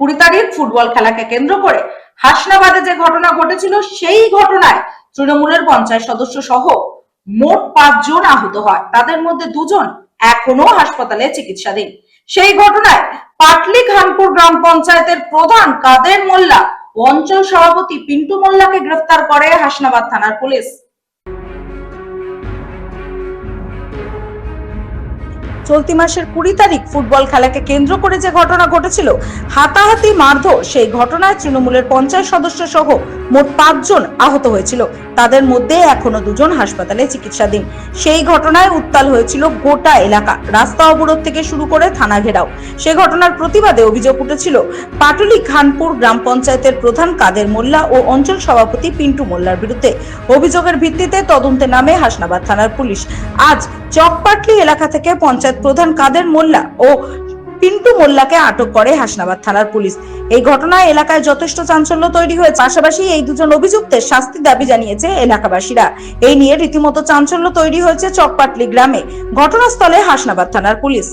কুড়ি তারিখ ফুটবল খেলাকে কেন্দ্র করে হাসনাবাদে যে ঘটনা ঘটেছিল, সেই ঘটনায় তৃণমূলের পঞ্চায়েত সদস্য সহ মোট পাঁচজন আহত হয়। তাদের মধ্যে দুজন এখনও হাসপাতালে চিকিৎসাধীন। সেই ঘটনায় পাটলি খানপুর গ্রাম পঞ্চায়েতের প্রধান কাদের মোল্লা অঞ্চল সভাপতি পিন্টু মোল্লাকে গ্রেফতার করে হাসনাবাদ থানার পুলিশ। চলতি মাসের কুড়ি তারিখ ফুটবল খেলাকে কেন্দ্র করে যে ঘটনা ঘটেছিল, হাতাহাতি মারধর, সেই ঘটনায় তৃণমূলের পঞ্চায়েত সদস্য সহ মোট পাঁচজন আহত হয়েছিল। তাদের মধ্যে এখনও দুজন হাসপাতালে চিকিৎসাধীন। সেই ঘটনায় উত্তাল হয়েছিল গোটা এলাকা। রাস্তা অবরোধ থেকে শুরু করে থানা ঘেরাও। সে ঘটনার প্রতিবাদে অভিযোগ উঠেছিল, পাটুলি খানপুর গ্রাম পঞ্চায়েতের প্রধান কাদের মোল্লা ও অঞ্চল সভাপতি পিন্টু মোল্লার বিরুদ্ধে। অভিযোগের ভিত্তিতে তদন্তে নামে হাসনাবাদ থানার পুলিশ। আজ চকপাটলি এলাকা থেকে পঞ্চায়েত প্রধান কাদের মোল্লা ও পিন্টু মোল্লাকে আটক করে হাসনাবাদ থানার পুলিশ। এই ঘটনায় এলাকায় যথেষ্ট চাঞ্চল্য তৈরি হয়েছে। পাশাপাশি এই দুজন অভিযুক্তের শাস্তি দাবি জানিয়েছে এলাকাবাসীরা। এই নিয়ে রীতিমতো চাঞ্চল্য তৈরি হয়েছে চকপাটলি গ্রামে। ঘটনাস্থলে হাসনাবাদ থানার পুলিশ।